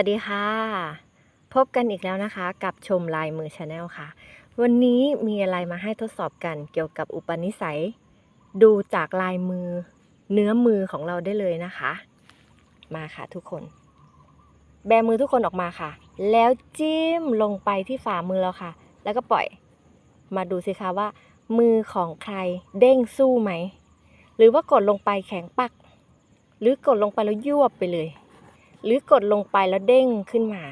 วัสดีค่ะ พบกันอีกแล้วนะคะ กับชมลายมือชาแนลค่ะ วันนี้มีอะไรมาให้ทดสอบกันเกี่ยวกับอุปนิสัย ดูจากลายมือเนื้อมือของเราได้เลยนะคะ มาค่ะทุกคน แบมือทุกคนออกมาค่ะ แล้วจิ้มลงไปที่ฝ่ามือเราค่ะ แล้วก็ปล่อย มาดูสิคะว่า มือของใครเด้งสู้ไหม หรือว่ากดลงไปแข็งปัก หรือกดลงไปแล้วยวบไปเลย หรือกดลงไปแล้วเด้งขึ้นมา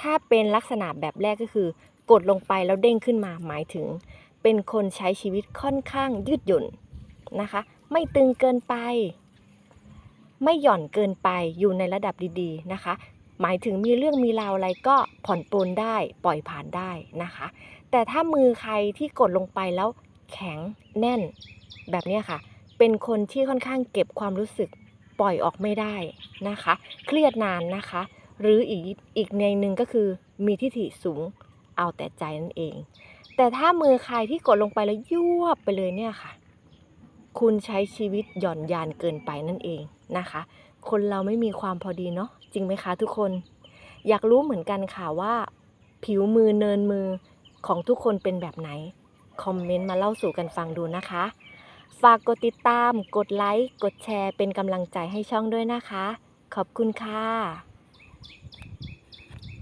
ถ้าเป็นลักษณะแบบแรกก็คือ กดลงไปแล้วเด้งขึ้นมา หมายถึง เป็นคนใช้ชีวิตค่อนข้างยืดหยุ่นนะคะ ไม่ตึงเกินไป ไม่หย่อนเกินไปอยู่ในระดับดีๆนะคะ หมายถึงมีเรื่องมีราวอะไรก็ผ่อนปลนได้ปล่อยผ่านได้นะคะ แต่ถ้ามือใครที่กดลงไปแล้วแข็งแน่นแบบนี้ค่ะ เป็นคนที่ค่อนข้างเก็บความรู้สึก ปล่อยออกไม่ได้นะคะ เครียดนานนะคะ หรืออีกอีกในหนึ่งก็คือมีทิฐิสูงเอาแต่ใจนั่นเอง แต่ถ้ามือใครที่กดลงไปแล้วยวบไปเลยเนี่ยค่ะ คุณใช้ชีวิตหย่อนยานเกินไปนั่นเองนะคะ คนเราไม่มีความพอดีเนาะจริงไหมคะทุกคน อยากรู้เหมือนกันค่ะว่า ผิวมือเนินมือของทุกคนเป็นแบบไหน คอมเมนต์มาเล่าสู่กันฟังดูนะคะ ฝากกดติดตาม กดไลค์ กดแชร์เป็นกำลังใจให้ช่องด้วยนะคะ ขอบคุณค่ะ